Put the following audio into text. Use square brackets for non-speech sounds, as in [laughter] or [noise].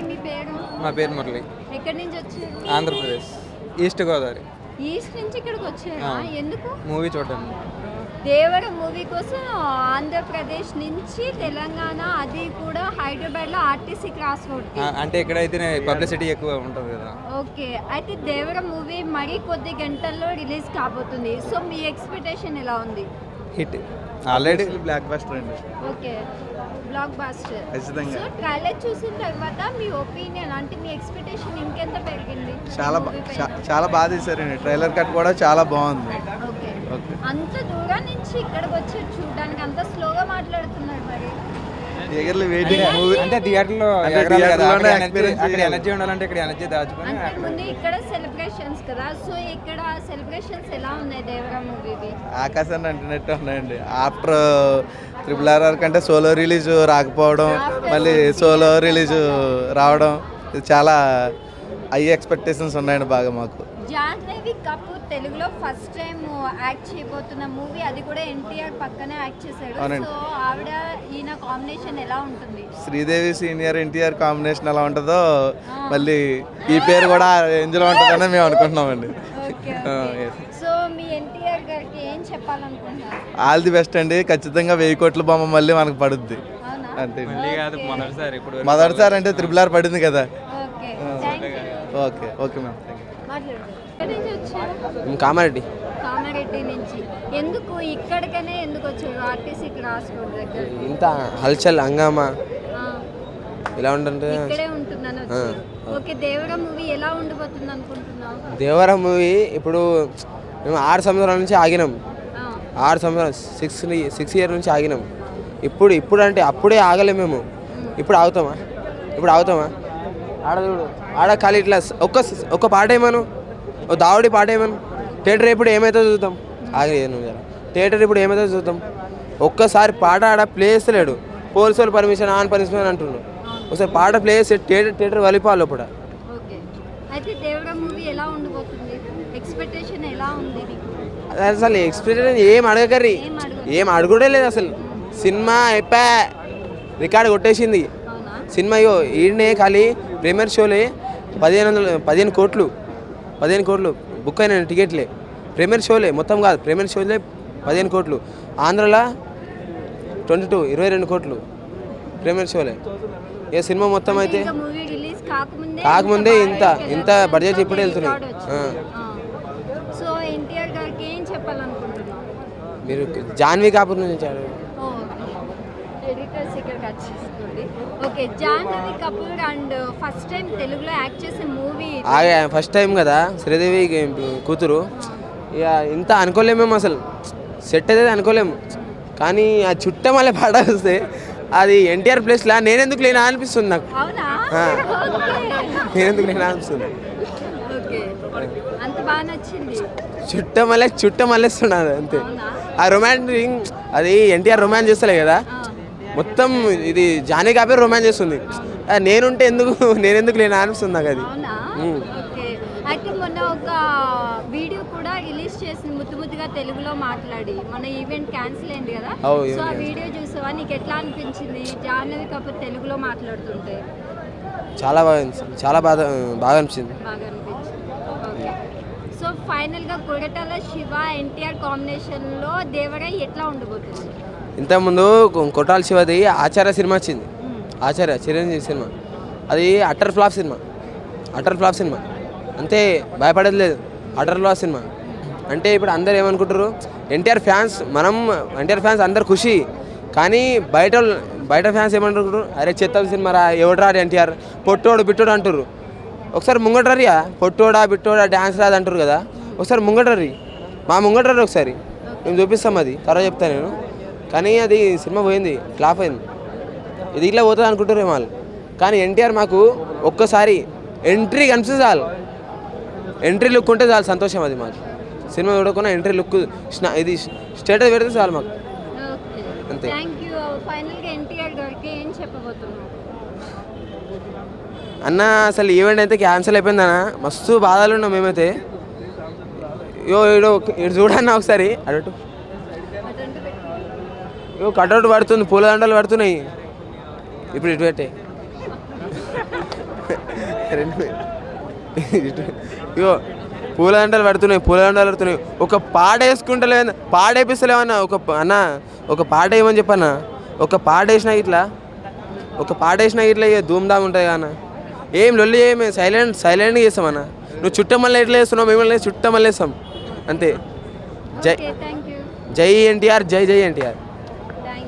Hi మీ పేరు? మా పేరు మురళి. ఎక్కడి నుంచి వచ్చారు? ఆంధ్రప్రదేశ్. ఈస్ట్ గోదావరి. ఈస్ట్ నుంచి ఇక్కడికి వచ్చారా. ఎందుకు? మూవీ చూడండి. దేవర మూవీ కోసం ఆంధ్రప్రదేశ్ నుంచి తెలంగాణ అది కూడా హైదరాబాద్లో ఆర్టీసీ క్రాస్ రోడ్ అంటే ఇక్కడైతే పబ్లిసిటీ ఎక్కువ ఉంటుంది కదా. ఓకే. అయితే దేవర మూవీ మరీ కొద్ది గంటల్లో రిలీజ్ కాబోతుంది. సో మీ ఎక్స్పెక్టేషన్ ఎలా ఉంది? హిట్. ఆల్రెడీ బ్లాక్ బస్టర్ అండి. ఓకే. బ్లాక్ బాస్టర్ ఖచ్చితంగా. సో ట్రైలర్ చూసిన తర్వాత మీ ఒపీనియన్ అంటే మీ ఎక్స్పెక్టేషన్ ఇంకెంత పెరిగింది? చాలా చాలా బాగా తీశారండి. ట్రైలర్ కట్ కూడా చాలా బాగుంది. ఓకే. ఓకే. అంత దూరం నుంచి ఇక్కడికి వచ్చి చూడడానికి అంత స్లోగా మాట్లాడుతున్నారు మరి. ఎగర్లు వెయిటింగ్ మూవీ అంటే థియేటర్లో అక్కడ ఎనర్జీ ఉండాలంటే ఇక్కడ ఎనర్జీ దాచుకొని ముందు ఇక్కడ సెలబ్రేషన్స్ కదా. సో ఇక్కడ సెలబ్రేషన్స్ ఎలా ఉన్నాయి దేవరా మూవీవి? ఆకాశాన్ని అంటున్నట్టు ఉన్నాయండి. ఆఫ్టర్ త్రిపుల్ ఆర్ఆర్ కంటే సోలో రిలీజ్ రాకపోవడం మళ్ళీ సోలో రిలీజ్ రావడం ఇది చాలా హై ఎక్స్పెక్టేషన్స్ ఉన్నాయండి బాగా మాకు. జాహ్నవి కపూర్ తెలుగులో ఫస్ట్ టైం యాక్ట్ చేయబోతున్న మూవీ అది కూడా ఎన్టీఆర్ పక్కనే యాక్ట్ చేశాడు. అవునండి. సో ఆవిడ కాంబినేషన్ ఎలా ఉంటుంది? శ్రీదేవి సీనియర్ ఎన్టీఆర్ కాంబినేషన్ ఎలా ఉంటుందో మళ్ళీ ఈ పేరు కూడా ఆ రేంజ్లో ఉంటుందని మేము అనుకుంటున్నామండి. ఓకే ఆ, ఓకే. yes. సో మీ ఎన్టీఆర్ గారికి ఏం చెప్పాలనుకుంటున్నారు? ఆల్ ది బెస్ట్ అండి. ఖచ్చితంగా వెయ్యి కోట్ల బొమ్మ మళ్ళీ మనకు పడుద్ది. అవునా? అంతే. మళ్ళీ కాదు మొదటిసారి అంటే త్రిపుల్ ఆర్ పడింది కదా. Okay. Okay okay ma'am. Kamareddy. Kamareddy నుంచి. ఎందుకు ఇక్కడికనే ఎందుకు వచ్చారు? ఆర్టీసీ క్రాస్ రోడ్ దగ్గర. ఇంత హల్చల్ హంగామా? ఇలా ఉంటుంటే? ఇక్కడే వచ్చారు ఓకే దేవర మూవీ ఎలా ఉండబోతుంది అనుకుంటున్నావు? దేవరా మూవీ ఇప్పుడు మేము ఆరు సంవత్సరాల నుంచి ఆగినాం. ఆరు సంవత్సరాలు సిక్స్ సిక్స్ ఇయర్ నుంచి ఆగినాం. ఇప్పుడు ఇప్పుడు అంటే అప్పుడే ఆగలేము మేము. ఇప్పుడు ఆగుతామా? ఇప్పుడు ఆగుతామా? ఆడ చూడు. ఆడ ఖాళీ ఇట్లా ఒక్క ఒక్క పాట ఏమను? ఓ దావుడి పాట ఏమను? థియేటర్ ఇప్పుడు ఏమైతే చూద్దాం. ఆగి నువ్వు జర. థియేటర్ ఇప్పుడు ఏమైతే చూద్దాం. ఒక్కసారి పాట ఆడ ప్లే చేస్తలేడు. పోలీసు వాళ్ళు పర్మిషన్ ఆన్ పర్మిషన్ అంటుండ్రు ఒకసారి పాట ప్లే చేస్తే థియేటర్ థియేటర్ వలిపాలి ఎక్స్పెక్టేషన్ నీకు? అసలు ఎక్స్పీరియన్స్ ఏం అడగకర్రీ. ఏం అడుగుడే లేదు అసలు. సినిమా అయిపా రికార్డ్ కొట్టేసింది. సినిమా అయ్యో ఈడనే ఖాళీ ప్రీమియర్ షోలే పదిహేను వందలు పదిహేను కోట్లు. పదిహేను కోట్లు. బుక్ అయిన టికెట్లే. ప్రీమియర్ షోలే మొత్తం కాదు. ప్రీమియర్ షోలే పదిహేను కోట్లు. ఆంధ్రలో ట్వంటీ టూ ఇరవై రెండు కోట్లు. ప్రీమియర్ షోలే. ఇక సినిమా మొత్తం అయితే? కాకముందే ఇంత-? ఇంత సో ఇప్పుడే వెళ్తున్నాయి. ఏం మీరు జాన్వీ కాపూర్ నుంచి ఎడిటర్స్ ఇక్కడికి వచ్చేసుకోండి okay Jahnavi Kapoor and first time తెలుగులో యాక్ట్ చేసే మూవీ ఆగే ఫస్ట్ టైం కదా శ్రీదేవి కూతురు. ఇక ఇంత అనుకోలేము మేము అసలు. సెట్ అయితే అనుకోలేము. కానీ ఆ చుట్ట మళ్ళీ పాట వస్తే అది ఎన్టీఆర్ ప్లేస్లా నేనెందుకు లేనా అనిపిస్తుంది నాకు. నేనెందుకు లేనా అనిపిస్తుంది. చుట్ట మళ్ళీ చుట్ట మళ్ళేస్తున్నాడు అంతే. ఆ రొమాంటిక్ అది ఎన్టీఆర్ రొమాన్స్ చేస్తలే కదా. మొత్తం ఇది జానీ కాపే రొమాన్స్ చేస్తుంది. నేనుంటే ఎందుకు [laughs] నేనెందుకు లేనా అనిపిస్తుంది నాకు అది. అయితే మొన్న ఒక వీడియో కూడా రిలీజ్ చేసింది ముద్దు ముద్దుగా తెలుగులో మాట్లాడి. మన ఈవెంట్ క్యాన్సిల్ అయింది కదా? సో ఆ వీడియో చూసావా? నీకు ఎట్లా అనిపించింది జాహ్నవి కపూర్ తెలుగులో మాట్లాడుతుంటే? చాలా బాగా. చాలా బాగా బాగా అనిపించింది. బాగా అనిపించింది. సో ఫైనల్గా కొరటాల శివ ఎన్టీఆర్ కాంబినేషన్లో దేవరై ఎట్లా ఉండబోతుంది ఇంతకుముందు కొట్టాల శివది ఆచార్య సినిమా వచ్చింది. ఆచార్య చిరంజీవి సినిమా. అది utter flop cinema. Utter flop cinema. అంతే భయపడేది లేదు. అటర్ ఫ్లాప్ సినిమా. అంటే ఇప్పుడు అందరు ఏమనుకుంటారు ఎన్టీఆర్ ఫ్యాన్స్ మనం ఎన్టీఆర్ ఫ్యాన్స్ అందరు ఖుషి. కానీ బయట బయట ఫ్యాన్స్ ఏమంటారు అరే చెత్త సినిమా రా ఎవడు ఎన్టీఆర్? పొట్టోడు బిట్టోడు అంటారు ఒకసారి ముంగటరియా పొట్టోడా బిట్టోడా డ్యాన్స్ రాదు అంటారు కదా. ఒకసారి ముంగటరి మా ముంగటరి ఒకసారి. మేము చూపిస్తాం అది. తర్వాత చెప్తాను నేను. కానీ అది సినిమా పోయింది ఫ్లాప్ అయింది. ఇది ఇట్లా పోతుంది అనుకుంటారు వాళ్ళు. కానీ ఎన్టీఆర్ మాకు ఒక్కసారి ఎంట్రీ కనిపిస్తే చాలు. ఎంట్రీ లుక్ ఉంటే చాలు సంతోషం అది మాకు. సినిమా చూడకుండా ఎంట్రీ లుక్ ఇది స్టేటస్ పెడితే చాలు మాకు. అంతే. అన్న అసలు ఈవెంట్ అయితే క్యాన్సిల్ అయిపోయిందన్న మస్తు బాధలు ఉన్నాం మేమైతే. యో ఇడు ఇటు చూడన్న ఒకసారి. యో కటౌట్ పడుతుంది పూలదండలు పడుతున్నాయి. ఇప్పుడు ఇటు పెట్టే. రెండు ఇగో పూల దండలు పడుతున్నాయి పూల దండలు పడుతున్నాయి. ఒక పాట వేసుకుంటలే పాట వేపిస్తలేమన్నా ఒక అన్న ఒక పాట వేయమని చెప్పన్నా? ఒక పాట వేసినా ఇట్లా? ఒక పాట వేసినా ఇట్లా ఇక ధూమ్ధామ్ ఉంటుంది అన్న. ఏం లొల్లి ఏమి సైలెంట్ సైలెంట్గా చేస్తామన్నా నువ్వు చుట్టమల్లి ఎట్లా వేస్తున్నావు మిమ్మల్ని చుట్టమల్లి వేస్తాం అంతే. జై జై ఎన్టీఆర్ జై జై ఎన్టీఆర్.